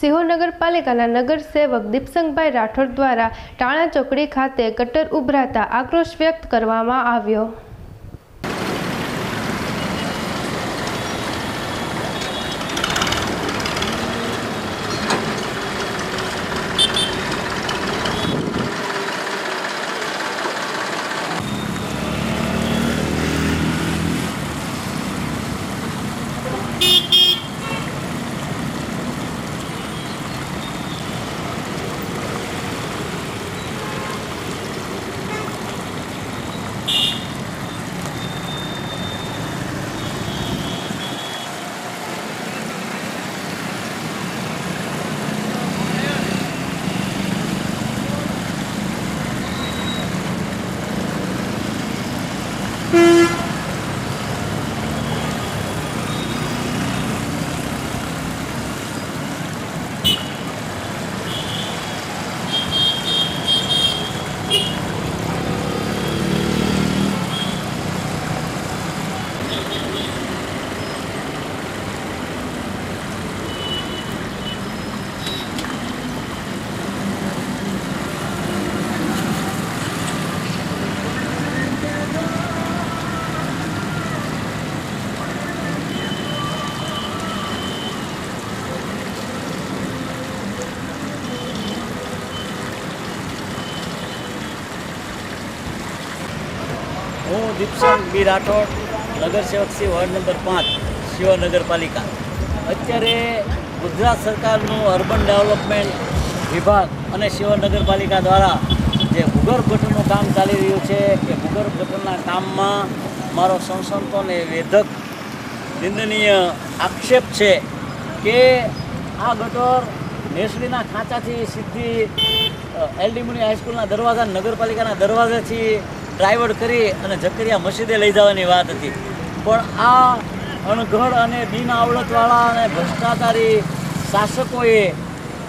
સિહોર નગરપાલિકાના નગરસેવક દીપસંગભાઈ રાઠોડ દ્વારા ટાણા ચોકડી ખાતે ગટર ઉભરાતા આક્રોશ વ્યક્ત કરવામાં આવ્યો. હું દીપસંગ બી રાઠોડ નગરસેવક શ્રી વોર્ડ નંબર પાંચ શિવ નગરપાલિકા. અત્યારે ગુજરાત સરકારનું અર્બન ડેવલપમેન્ટ વિભાગ અને શિવ નગરપાલિકા દ્વારા જે ભૂગર્ભ ગટરનું કામ ચાલી રહ્યું છે કે ભૂગર્ભ ગટરના કામમાં મારો સંસંતો અને વેધક નિંદનીય આક્ષેપ છે કે આ ગટર નેસડીના ખાંચાથી સીધી એલડી મુની હાઈસ્કૂલના દરવાજા નગરપાલિકાના દરવાજાથી ડ્રાઈવર કરી અને જકરિયા મસ્જિદે લઈ જવાની વાત હતી. પણ આ અણઘડ અને બિન આવડતવાળા અને ભ્રષ્ટાચારી શાસકોએ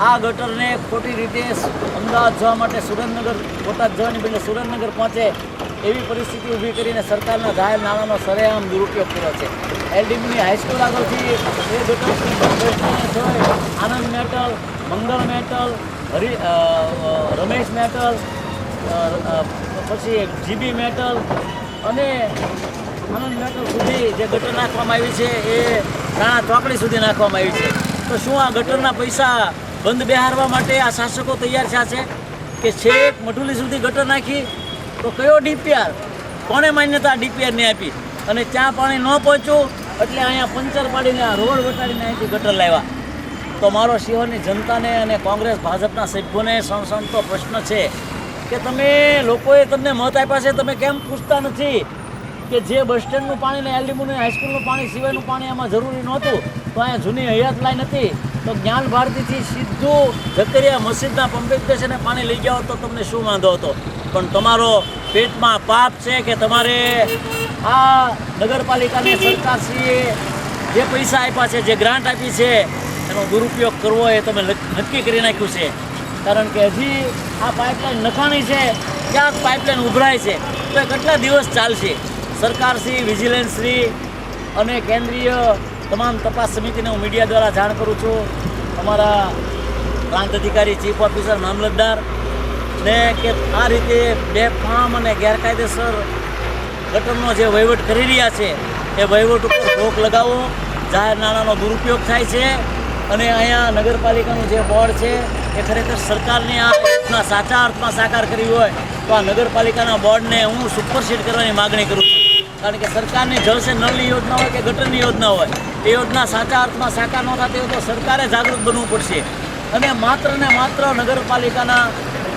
આ ગટરને ખોટી રીતે અમદાવાદ જવા માટે સુરેન્દ્રનગર, બોટાદ જવાની બદલે સુરેન્દ્રનગર પહોંચે એવી પરિસ્થિતિ ઊભી કરીને સરકારના જાહેર નાણાંનો સરેઆમ દુરુપયોગ કર્યો છે. એલડીબીની હાઈસ્કૂલ આગળથી એ ગટર Anand metal, Mangal metal, Hari Ramesh metal પછી જીબી મેટલ અને આનંદ મેટલ સુધી જે ગટર નાખવામાં આવી છે, એ રાણા ચોકડી સુધી નાખવામાં આવી છે. તો શું આ ગટરના પૈસા બંધ બેહારવા માટે આ શાસકો તૈયાર થયા છે? કે છેક મઠુલી સુધી ગટર નાખી, તો કયો ડીપીઆર કોણે માન્યતા ડીપીઆરને આપી? અને ત્યાં પાણી ન પહોંચ્યું, એટલે અહીંયા પંચર પાડીને આ રોડ વટાડીને અહીંથી ગટર લાવ્યા. તો મારો સિંહોની જનતાને અને કોંગ્રેસ ભાજપના સભ્યોને સંસંતો પ્રશ્ન છે. કે તમે લોકોએ તમને મત આપ્યા છે તમે કેમ પૂછતા નથી કે જે બસ સ્ટેન્ડનું પાણી ને એલડીમુનું હાઈસ્કૂલનું પાણી સિવાયનું પાણી આમાં જરૂરી નહોતું તો અહીંયા જૂની હયાત લાઈન હતી. તો જ્ઞાન ભારતીથી સીધું જકરિયા મસ્જિદના પંપિંગ સ્ટેશને પાણી લઈ જાઓ તો તમને શું વાંધો હતો? પણ તમારો પેટમાં પાપ છે કે તમારે આ નગરપાલિકાની સરકારશ્રીએ જે પૈસા આપ્યા છે જે ગ્રાન્ટ આપી છે એનો દુરુપયોગ કરવો એ તમે નક્કી કરી નાખ્યું છે. કારણ કે હજી આ પાઇપલાઇન નખાણી છે, ક્યાંક પાઇપલાઇન ઉભરાય છે. તો એ કેટલા દિવસ ચાલશે? સરકારશ્રી, વિજિલન્સશ્રી અને કેન્દ્રીય તમામ તપાસ સમિતિને હું મીડિયા દ્વારા જાણ કરું છું. અમારા પ્રાંત અધિકારી, ચીફ ઓફિસર, મામલતદાર ને કે આ રીતે બેફામ અને ગેરકાયદેસર ગટરનો જે વહીવટ કરી રહ્યા છે, એ વહીવટ ઉપર રોક લગાવો. જાહેર નાણાંનો દુરુપયોગ થાય છે. અને અહીંયા નગરપાલિકાનું જે બોર્ડ છે, એ ખરેખર સરકારની આ સાચા અર્થમાં સાકાર કરી હોય, તો આ નગરપાલિકાના બોર્ડને હું સુપરસીડ કરવાની માગણી કરું છું. કારણ કે સરકારની જળસે નળની યોજના હોય કે ગટરની યોજના હોય, એ યોજના સાચા અર્થમાં સાકાર ન થતી હોય તો સરકારે જાગૃત બનવું પડશે. અને માત્ર ને માત્ર નગરપાલિકાના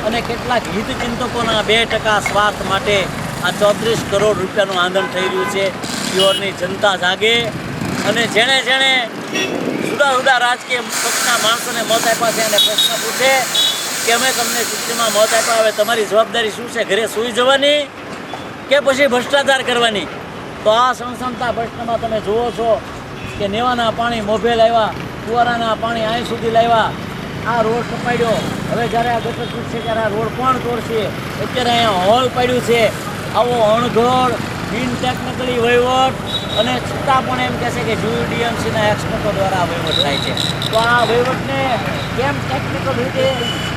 અને કેટલાક હિતચિંતકોના બે ટકા સ્વાર્થ માટે આ ચોત્રીસ કરોડ રૂપિયાનું આંદોલન થઈ રહ્યું છે. પ્યોરની જનતા જાગે અને જેણે જેણે જુદા જુદા રાજકીય પક્ષના માણસોને મત આપ્યા છે અને પ્રશ્ન પૂછે કે અમે તમને ચૂંટણીમાં મત આપ્યા, હવે તમારી જવાબદારી શું છે? ઘરે સૂઈ જવાની કે પછી ભ્રષ્ટાચાર કરવાની? તો આ સણસણતા પ્રશ્નમાં તમે જુઓ છો કે નેવાના પાણી મોભે લાવ્યા, કુવારાના પાણી અહીં સુધી લાવ્યા, આ રોડ કપાડ્યો. હવે જ્યારે આ ગટર તૂટશે ત્યારે આ રોડ કોણ તોડશે? અત્યારે અહીંયા હોલ પાડ્યું છે. આવો અણઘડ બિન ટેકનિકલી વહીવટ અને છતાં પણ એમ કહેશે કે જીયુડીએમસીના એક્સપર્ટો દ્વારા આ વહીવટ થાય છે. તો આ વહીવટને કેમ ટેકનિકલ રીતે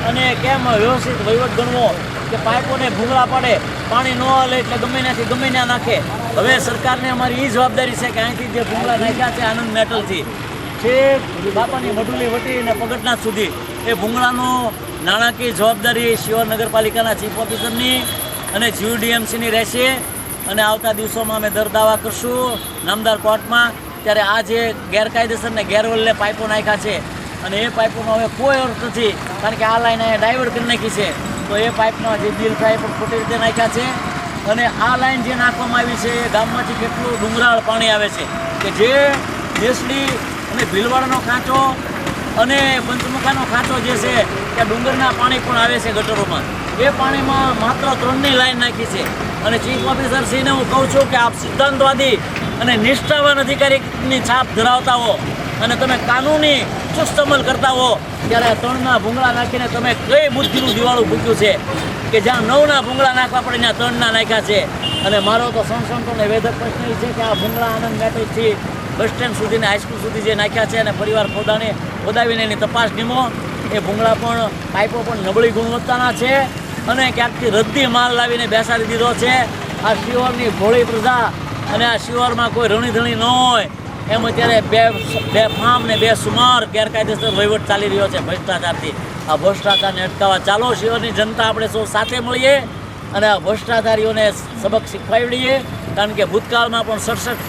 અને કેમ વ્યવસ્થિત વહીવટ ગણવો કે પાઇપોને ભૂંગળા પડે, પાણી ન હલે એટલે ગમે ત્યાંથી ગમે ત્યાં નાખે? હવે સરકારને અમારી એ જવાબદારી છે કે અહીંથી જે ભૂંગળા નાખ્યા છે આનંદ મેટલથી. જે બાપાની મઢુલી વટી અને પગટનાથ સુધી એ ભૂંગળાનું નાણાકીય જવાબદારી શિવર નગરપાલિકાના ચીફ ઓફિસરની અને જીયુડીએમસીની રહેશે. અને આવતા દિવસોમાં અમે દર દાવા કરશું નામદાર કોર્ટમાં. ત્યારે આ જે ગેરકાયદેસર ને ગેરવલ્લે પાઇપો નાખ્યા છે અને એ પાઇપોનો હવે કોઈ અર્થ નથી, કારણ કે આ લાઈન અહીંયા ડાયવર્ટ કરી નાખી છે. તો એ પાઇપના જે બિલ થાય પણ ખોટી રીતે નાખ્યા છે. અને આ લાઈન જે નાખવામાં આવી છે, એ ગામમાંથી કેટલું ડુંગરાળ પાણી આવે છે કે જે દેશડી અને ભીલવાડનો ખાંચો અને પંચમુખાનો ખાંચો જે છે, ત્યાં ડુંગરના પાણી પણ આવે છે ગટરોમાં. એ પાણીમાં માત્ર ત્રણની લાઈન નાખી છે. અને ચીફ ઓફિસરશ્રીને હું કહું છું કે આપ સિદ્ધાંતવાદી અને નિષ્ઠાવાન અધિકારીની છાપ ધરાવતા હો. અને તમે કાનૂની ચુસ્ત અમલ કરતા હો. ત્યારે ત્રણના ભૂંગળા નાખીને તમે કઈ બુદ્ધિનું દિવાળું ભૂક્યું છે? કે જ્યાં નવના ભૂંગળા નાખવા પડે, ત્યાં ત્રણના નાખ્યા છે? અને મારો તો સંસંતોને વેધક પ્રશ્ન છે કે આ ભૂંગળા આનંદ મેટ્રિકથી બસ સ્ટેન્ડ સુધીને હાઈસ્કૂલ સુધી જે નાખ્યા છે અને પરિવાર ખોદાને ખોદાવીને એની તપાસ નીમો. એ ભૂંગળા પણ, પાઇપો પણ નબળી ગુણવત્તાના છે અને ક્યાંકથી રદ્દી માલ લાવીને બેસાડી દીધો છે. આ શિવરની ભોળી પ્રજા અને આ શિવરમાં કોઈ રણીધણી ન હોય. એમ અત્યારે બે બે ફામ ને બે સુમાર ગેરકાયદેસર વહીવટ ચાલી રહ્યો છે ભ્રષ્ટાચારથી. આ ભ્રષ્ટાચારને અટકાવવા ચાલો શિવરની જનતા આપણે સૌ સાથે મળીએ અને આ ભ્રષ્ટાચારીઓને સબક શીખવાડીએ. કારણ કે ભૂતકાળમાં પણ સડસઠ,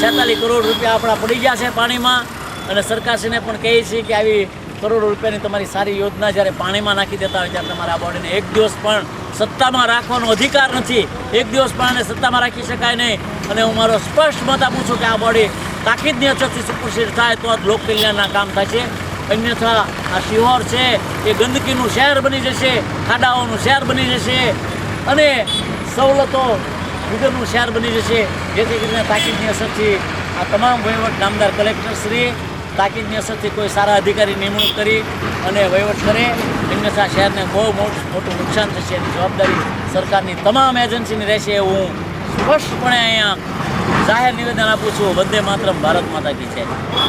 છેતાલીસ કરોડ રૂપિયા આપણા પડી ગયા છે પાણીમાં. અને સરકારશ્રીને પણ કહીએ છીએ કે આવી કરોડો રૂપિયાની તમારી સારી યોજના જ્યારે પાણીમાં નાખી દેતા હોય ત્યારે તમારા બોડીને એક દિવસ પણ સત્તામાં રાખવાનો અધિકાર નથી. એક દિવસ પણ આને સત્તામાં રાખી શકાય નહીં. અને હું મારો સ્પષ્ટ મત આપું છું કે આ બોડી તાકીદની અછતથી સુપ્રસિદ્ધ થાય તો જ લોકકલ્યાણના કામ થશે. અન્યથા આ શિહોર છે એ ગંદકીનું શહેર બની જશે, ખાડાઓનું શહેર બની જશે અને સવલતો વિગરનું શહેર બની જશે. જેથી કરીને તાકીદની અસરથી આ તમામ વહીવટ નામદાર કલેક્ટરશ્રી તાકીદની અસરથી કોઈ સારા અધિકારી નિમણૂક કરી અને વહીવટ કરે અન્યથા શહેરને બહુ મોટું નુકસાન થશે એની જવાબદારી સરકારની તમામ એજન્સીની રહેશે. એવું હું સ્પષ્ટપણે અહીંયા જાહેર નિવેદન આપું છું. વંદે માતરમ, ભારત માતા કી છે